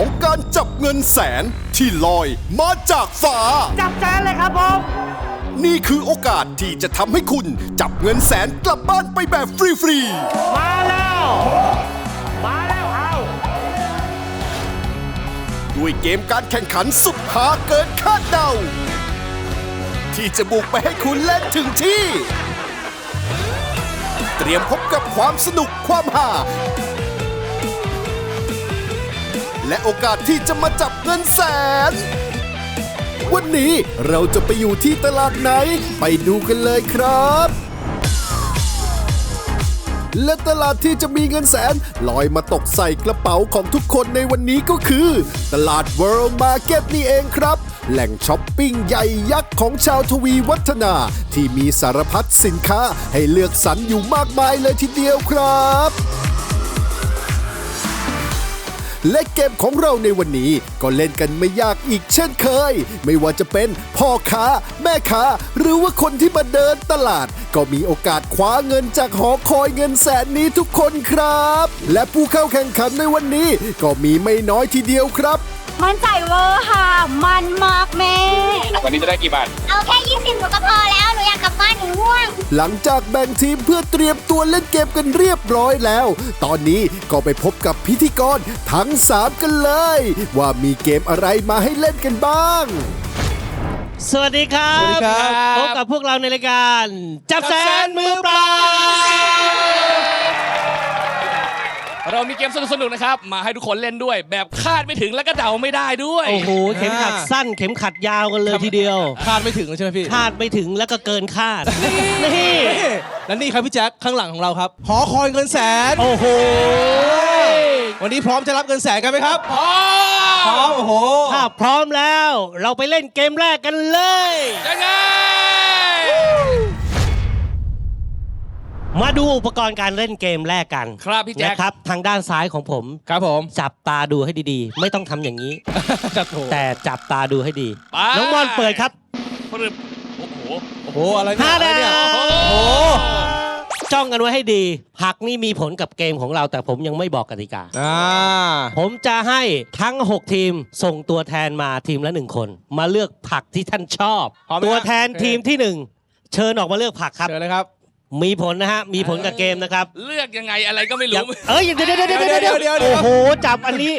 ของการจับเงินแสนที่ลอยมาจากฟ้า จับแสนเลยครับผม นี่คือโอกาสที่จะทำให้คุณจับเงินแสนกลับบ้านไปแบบฟรีมาแล้ว มาแล้วเอาๆด้วยเกมการแข่งขันสุดหาเกินคาดเดา ที่จะบุกไปให้คุณเล่นถึงที่ เตรียมพบกับความสนุกความหา และโอกาสที่จะมาจับเงินแสน วันนี้เราจะไปอยู่ที่ตลาดไหน ไปดูกันเลยครับ และตลาดที่จะมีเงินแสน ลอยมาตกใส่กระเป๋าของทุกคนในวันนี้ก็คือ ตลาด World Market นี่เองครับ แหล่งช้อปปิ้งใหญ่ยักษ์ของชาวทวีวัฒนา ที่มีสารพัดสินค้าให้เลือกสรรอยู่มากมายเลยทีเดียวครับ และเกมของเราในวันนี้ก็เล่นกันไม่ยากอีกเช่นเคย ไม่ว่าจะเป็นพ่อค้า แม่ค้า หรือว่าคนที่มาเดินตลาด ก็มีโอกาสคว้าเงินจากหอคอยเงินแสนนี้ทุกคนครับ และผู้เข้าแข่งขันในวันนี้ก็มีไม่น้อยทีเดียวครับ มันใจเวอร์ค่ะ มันมากแม่ วันนี้จะได้กี่บาท เอาแค่ 20หนูก็พอแล้ว หนูอยากกลับบ้านหนูง่วง หลังจากแบ่งทีมเพื่อเตรียมตัวเล่นเกมกันเรียบร้อยแล้ว ตอนนี้ก็ไปพบกับพิธีกรทั้ง 3 กันเลย ว่ามีเกมอะไรมาให้เล่นกันบ้าง สวัสดีครับ สวัสดีครับ พบกับพวกเราในรายการ จับแสนมือเปล่า เรามีเกมสนุกๆนะครับ มาให้ทุกคนเล่นด้วย แบบคาดไม่ถึงแล้วก็เดาไม่ได้ด้วย โอ้โห เข็มขัดสั้น เข็มขัดยาวกันเลยทีเดียว คาดไม่ถึงใช่ไหมพี่ คาดไม่ถึงแล้วก็เกินคาด นี่ และนี่ครับพี่แจ็คข้างหลังของเราครับ หอคอยเงินแสน โอ้โห วันนี้พร้อมจะรับเงินแสนกันไหมครับอ๋อพร้อม โอ้โห ถ้าพร้อมแล้ว เราไปเล่นเกมแรกกันเลย ยังไง มาดูอุปกรณ์การเล่นเกมแรกกันครับพี่แจ็คนะครับ ทางด้านซ้ายของผม ครับผม จับตาดูให้ดีๆ ไม่ต้องทำอย่างนี้จัดโถแต่จับตาดูให้ดี ไปน้องมอนเปิดครับปรึบโอ้โหโอ้โหอะไรเนี่ยห้าอะไรดาเนี่ยวโอ้โหจ้องกันไว้ให้ดีผักนี่มีผลกับเกมของเรา แต่ผมยังไม่บอกกติกา อ่าผมจะให้ทั้ง 6 ทีมส่งตัวแทนมาทีมละหนึ่งคน มาเลือกผักที่ท่านชอบพร้อมไหมตัวแทนโอเคทีมที่ 1 เชิญออกมาเลือกผักครับเชิญเลยครับ มีผลนะฮะ มีผลกับเกมนะครับเลือกยังไงอะไรก็ไม่อย่ารู้ เอ้ยเดี๋ยวเดี๋ยวเดี๋ยวเดี๋ยวเดี๋ยวเดี๋ยวเดี๋ยวโอ้โห จับอันนี้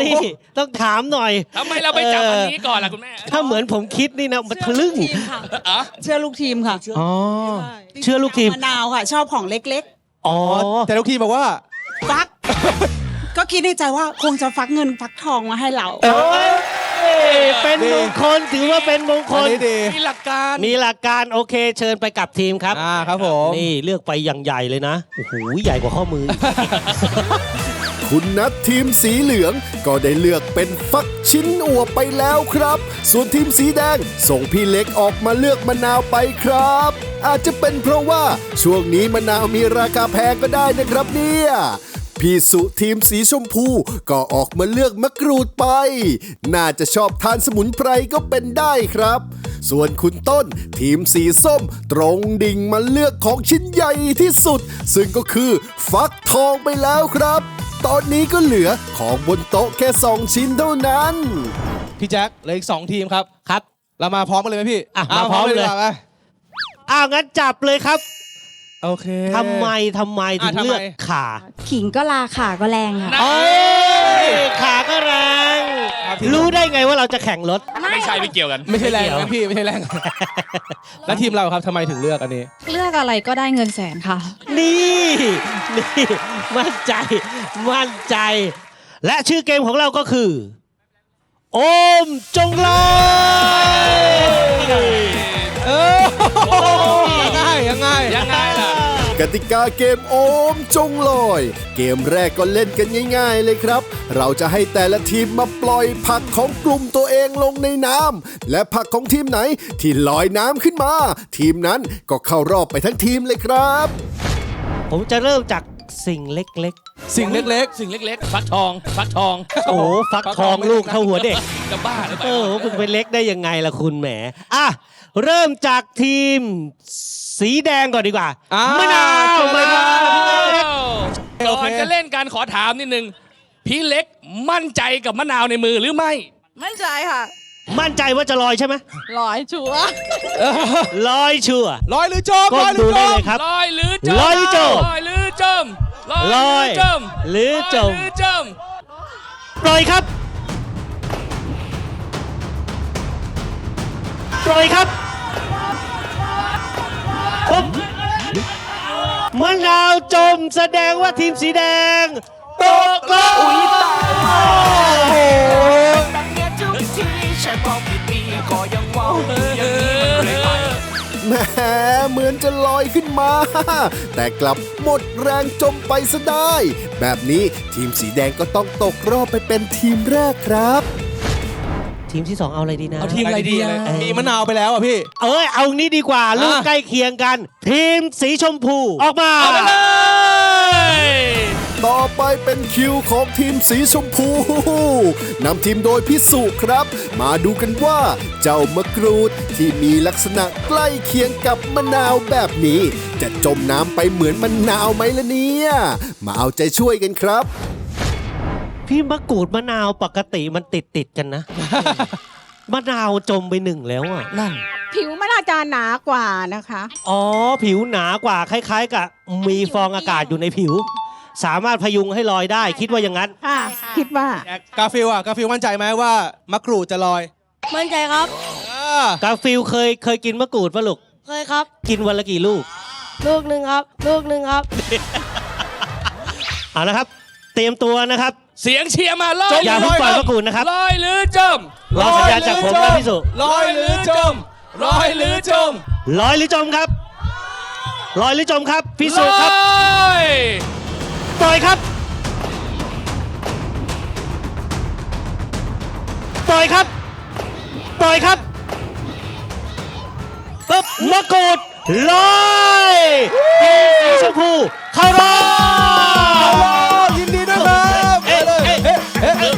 นี่ต้องถามหน่อยทำไมเราไปจับอันนี้ก่อนล่ะคุณแม่ ถ้าเหมือนผมคิดนี่นะมันทะลึ่งอ๋อเชื่อลูกทีมค่ะอ๋อเชื่อลูกทีมมะนาวค่ะ ชอบของเล็กอ๋อ แต่ทุกทีบอกว่าๆฟัก ก็คิดในใจว่าคงจะฟักเงินฟักทองมาให้เรา เอ้ยเป็นมงคลถือว่าเป็นมงคอันลนี้ดี มีหลักการ มีหลักการโอเคเชิญไปกับทีมครับ อ่าครับผม นี่เลือกไปอย่างใหญ่เลยนะ โอ้โห ใหญ่กว่าข้อมืออีกคุณนัททีมสีเหลืองก็ได้เลือกเป็นฟักชิ้นอวบไปแล้วครับ ส่วนทีมสีแดงส่งพี่เล็กออกมาเลือกมะนาวไปครับ อาจจะเป็นเพราะว่าช่วงนี้มะนาวมีราคาแพงก็ได้นะครับเนี่ย พี่สุทีมสีชมพู ก็ออกมาเลือกมะกรูดไป น่าจะชอบทานสมุนไพรก็เป็นได้ครับ ส่วนคุณต้นทีมสีส้มตรงดิ่งมาเลือกของชิ้นใหญ่ที่สุด ซึ่งก็คือฟักทองไปแล้วครับ ตอนนี้ก็เหลือของบนโต๊ะแค่สองชิ้นเท่านั้น พี่แจ็คเหลืออีกสองทีมครับ ครับ เรามาพร้อมกันเลยไหมพี่อะมาพร้อมเลย ดีกว่าไหมอ้าวงั้นจับเลยครับ โอเค ทำไมทำไมถึงอะทำไม เลือกขาขิงก็ลาขาก็แรงค่ะโอ้ยขาก็แรง รู้ได้ไงว่าเราจะแข่งรถ ไม่ใช่ไม่เกี่ยวกัน ไม่ใช่แรงไม่เกี่ยวนะพี่ไม่ใช่แรง แล้วทีมเราครับทำไมถึงเลือกอันนี้ เลือกอะไรก็ได้เงินแสนค่ะ นี่นี่มั่นใจ มั่นใจ และชื่อเกมของเราก็คือ โอมจงลอย กติกาเกมโอมจงลอย เกมแรกก็เล่นกันง่าย ๆ เลยครับ เราจะให้แต่ละทีมมาปล่อยผักของกลุ่มตัวเองลงในน้ำและผักของทีมไหนที่ลอยน้ำขึ้นมา ทีมนั้นก็เข้ารอบไปทั้งทีมเลยครับ ผมจะเริ่มจาก สิ่งเล็กสิ่งเล็กสิ่งเล็กๆ ฟักทอง ฟักทองๆ โอ้โหฟักทองลูกเท่าหัวเด็ก จะบ้าหรือเปเอล่าอคุณไปเล็กได้ยังไงล่ะคุณแหม อะ เริ่มจากทีมสีแดงก่อนดีกว่าอ่ามะนาวเชิญเลยครับมะนาวก่อนจะเล่นการขอถามนิดนึง พี่เล็กมั่นใจกับมะนาวในมือหรือไม่ มั่นใจค่ะมั่นใจว่าจะลอยใช่ไหมร้อยชัวร์ลอยชัวร์ลอยหรือจมก้ลมอยหรืดูอจได้มเลยครับ ลอยหรือจมลอยหรือจมลอยหรือ จมลอยลอยหรือจมหรือจมลอยหรือจมปล่อยครับปล่อยครับปุ๊บมะนาวจมแสดงว่าทีมสีแดงตก เหมือนจะลอยขึ้นมา แต่กลับหมดแรงจมไปซะได้ แบบนี้ทีมสีแดงก็ต้องตกรอบไปเป็นทีมแรกครับ ทีมที่สองเอาอะไรดีนะ เอาทีมอะไรดีอะมีมะนาวไปแล้วอะพี่ เอ้ย เอานี้ดีกว่าลูกอะ ใกล้เคียงกัน ทีมสีชมพูออกมา เอาไปเลย ต่อไปเป็นคิวของทีมสีชมพูนำทีมโดยพิสุครับ มาดูกันว่าเจ้ามะกรูดที่มีลักษณะใกล้เคียงกับมะนาวแบบนี้ จะจมน้ำไปเหมือนมะนาวไหมล่ะเนี่ย มาเอาใจช่วยกันครับ พี่มะกรูดมะนาวปกติมันติดติดๆกันนะ มะนาวจมไปหนึ่งแล้วอะ นั่น ผิวมันอาจจะหนากว่านะคะ อ๋อ ผิวหนากว่าคล้าย ๆ กับมีฟองอากาศอยู่ในผิว สามารถพยุงให้ลอยได้ คิดว่าอย่างนั้น ค่ะคิดว่า กาฟิลอะกาฟิลมั่นใจไหมว่ามะกรูดจะลอยมั่นใจครับอ่ากาฟิลเคยเคยกินมะกรูดปะลูก เคยครับ กินวันละกี่ลูก ลูกหนึ่งครับ ลูกหนึ่งครับ เอาละครับ เตรียมตัวนะครับ เสียงเชียร์มาลอยอย่าเพิ่งปล่อยมะกรูดนะครับลอยหรือจมรอสัญญาณจากผมนะพี่สุ ลอยหรือจมลอยหรือจมลอยหรือจมครับลอยหรือจมครับพี่สุครับ ลอย ปล่อยครับปล่อยครับปล่อยครับปึ๊บมะกรูดลอยทีมสีชมพูเข้ารอบยินดีด้วยครับเอ๊ะเอ๊ะเอ๊ะเฮ้เฮ้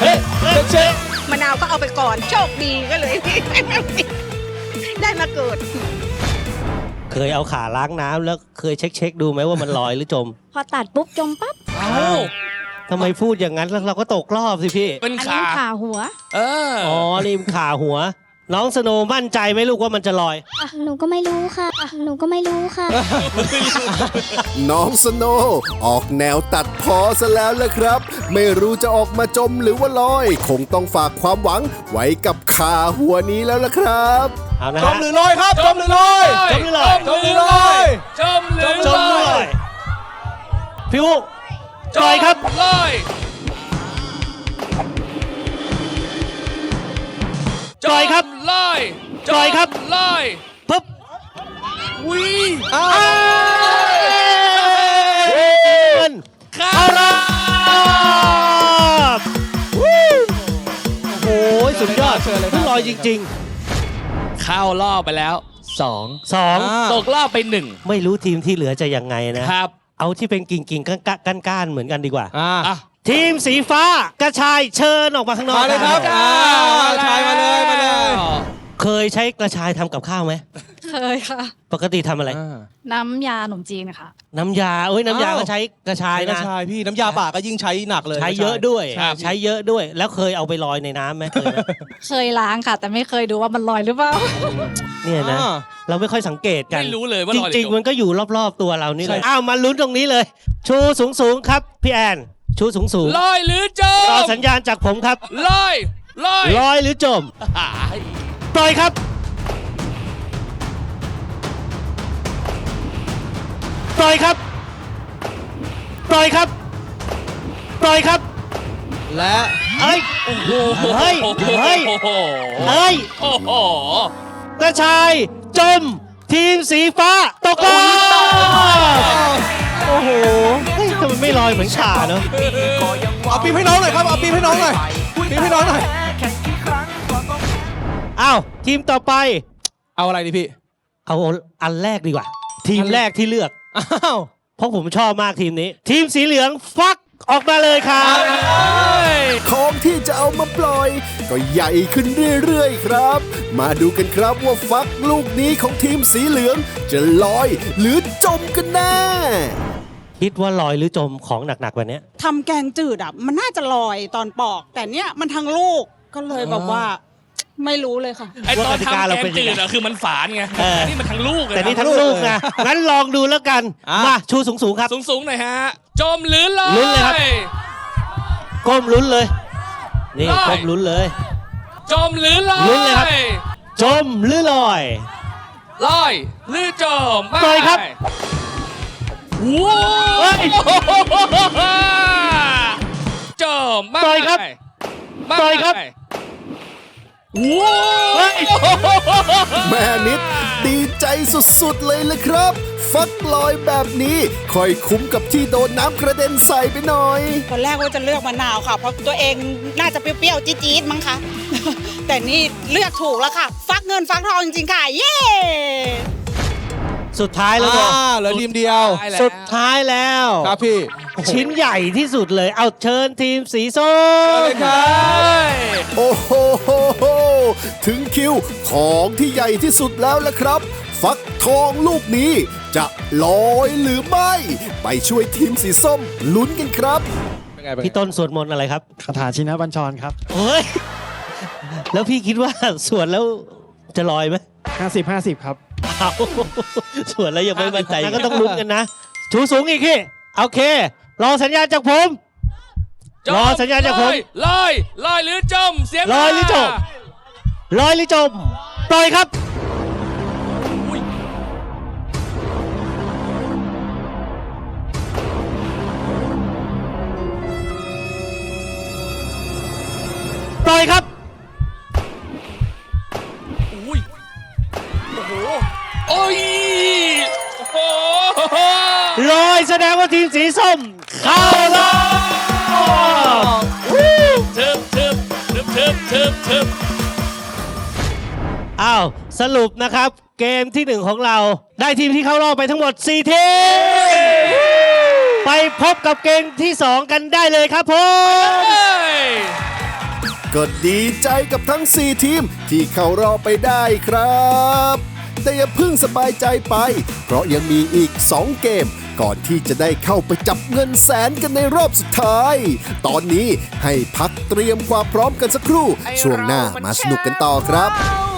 เฮ้เฮ้เช็คมะนาวก็เอาไปก่อน โชคดีก็เลย ได้มาเกิด เคยเอาขาล้างน้ำแล้วเคยเช็คเช็คๆดูไหมว่ามันลอยหรือจมพอตัดปุ๊บจมปั๊บเอ้าทำไมพูดอย่างนั้นแล้วเราก็ตกรอบสิพี่ เป็นอันขานี้ขาหัว เอออ๋อริมขาหัว น้องสโนว์มั่นใจไหมลูกว่ามันจะลอยอะหนูก็ไม่รู้ค่ะอะ หนูก็ไม่รู้ค่ะ น้องสโนว์ออกแนวตัดพอซะแล้วละครับ ไม่รู้จะออกมาจมหรือว่าลอย คงต้องฝากความหวังไว้กับขาหัวนี้แล้วละครับ เอานะจฮะมหรือลอยครับจม พี่วุปล่อยครับลอยปล่อยครับลอยปล่อยครับลอยปึ๊บวิอ้าวเงินข้าเข้ารอบวู้โอ้โหสุดยอดเชิญเลยครับเพิ่งลอยจริง เข้ารอบไปแล้วสองๆสองอ่าตกรอบไปหนึ่งไม่รู้ทีมที่เหลือจะยังไงนะ ครับ เอาที่เป็นกิ่งกิ่งๆก้านก้านก้านๆเหมือนกันดีกว่า อ่าอะทีมสีฟ้ากระชายเชิญออกมาข้างนอก มาเลยครับได้อ่าชายมาเลยมาเลย เคยใช้กระชายทำกับข้าวไหม เคยค่ะ ปกติทำอะไรน้ำยาขนมจีนค่ะ น้ำยาเอ้ยน้ำยาอ้าว ก็ใช้กระชายใช่นะนะ ชายพี่น้ำยาป่าก็ยิ่งใช้หนักเลยใช้เยอะด้วย ใช่ใช้เยอะด้วย แล้วเคยเอาไปลอยในน้ำไหมเคยไหม เคยล้างค่ะ แต่ไม่เคยดูว่ามันลอยหรือเปล่า เนี่ยนะ อ่า เราไม่ค่อยสังเกตกันไม่รู้เลยว่าจลอยหรือริงจมๆ มันก็อยู่รอบๆตัวเรานี่เลใช่ยอ้าวมาลุ้นตรงนี้เลย ชูสูงสูงๆครับพี่แอน ชูสูงสูงลอยหรือจรอมสัญญาณจากผมครับลอยลอยลอยหรือจมหา ยปล่อยครับปล่อยครับปล่อยครับปล่อยครับ และเฮ้ย โอ้โหเฮ้ยเฮ้ย โอ้โหเฮ้ยโอ้โหกระชายจม ทีมสีฟ้าตกรอบโอ้โหเฮ้ยทำไมไม่ลอยเหมือนขาเนาะเอาปีบให้น้องหน่อยครับเอาปีบให้น้องหน่อยปีบให้น้องหน่อย อ้าวทีมต่อไป เอาอะไรดีพี่ เอาอันแรกดีกว่า ทีมแรกที่เลือก อ้าวเพราะผมชอบมากทีมนี้ ทีมสีเหลืองฟักออกมาเลยครับ ของที่จะเอามาปล่อย ก็ใหญ่ขึ้นเรื่อยๆครับ มาดูกันครับว่าฟักลูกนี้ของทีมสีเหลือง จะลอยหรือจมกันแน่ คิดว่าลอยหรือจมของหนักๆแบบเนี้ย ทำแกงจืดอะมันน่าจะลอยตอนปอก แต่เนี้ยมันทั้งลูกก็เลยแบบว่า ไม่รู้เลยค่ะ ไอตอนว่ากติกาทำเราแกเป็นงยังจืไงดอะคือมันฝานไงเอออันนี้มันทั้งลูกเลยแต่นี่นะทั้งลูกนะงั้นลองดูแล้วกัน อะ มาชูสูงๆครับสูงๆหน่อยฮะ จมหรือลอย ลุ้นเลยครับ ก้มลุ้นเลย นี่ลอยก้มลุ้นเลย จมหรือลอยลุ้นเลยครับ จมหรือลอย ลอยหรือจมลอยครับว้าเฮ้วยจมไม่ลอยครับไม่ลอยครับ ว้าเฮ้ยแม่นิดดีใจสุดๆเลยละครับ ฟักลอยแบบนี้ค่อยคุ้มกับที่โดนน้ำกระเด็นใส่ไปหน่อย ตอนแรกว่าจะเลือกมะนาวค่ะ เพราะตัวเองน่าจะเปรี้ยวๆจี๊ดๆมั้งคะ แต่นี่เลือกถูกแล้วค่ะ ฟักเงินฟักทองจริงๆค่ะ เย้สุดท้ายแล้วอ่าเนาะเหลือทีมเดียวสุดท้ายแล้ว ครับพี่ชิ้นใหญ่ที่สุดเลย เอาเชิญทีมสีส้ม เลยครับ โอ้โหโหโห ถึงคิวของที่ใหญ่ที่สุดแล้วละครับ ฟักทองลูกนี้จะลอยหรือไม่ ไปช่วยทีมสีส้มลุ้นกันครับเป็นไงเป็นไงพี่ต้นสวดมนต์อะไรครับคาถาชินบัญชรครับเฮ้ยแล้วพี่คิดว่าสวดแล้วจะลอยไหม50 50ครับเอาสวดแล้วยังไม่มั่นใจงั้นก็ต้องลุ้นกันนะชูสูงอีกพี่โอเค รอสัญญาณจากผมจมรอสัญญาณจากผมลอยลอยลอยหรือจมเสียงลอยหรือจมมา ลอยหรือจมปล่อยครับอุ้ยปล่อยครับอุ้ยโอ้โหโอ้ยโอ้โหลอยแสดงว่าทีมสีส้มเข้ารอบทึบทึบทึบทึบทึบทึบ อ้าวสรุปนะครับ เกมที่หนึ่งของเรา ได้ทีมที่เข้ารอบไปทั้งหมด 4 ทีม ไปพบกับเกมที่ 2 กันได้เลยครับผมเอ้ยก็ดีใจกับทั้ง 4 ทีมที่เข้ารอบไปได้ครับ แต่อย่าเพิ่งสบายใจไป เพราะยังมีอีก 2 เกม ก่อนที่จะได้เข้าไปจับเงินแสนกันในรอบสุดท้าย ตอนนี้ให้พักเตรียมความพร้อมกันสักครู่ ช่วงหน้ามาสนุกกันต่อครับเรา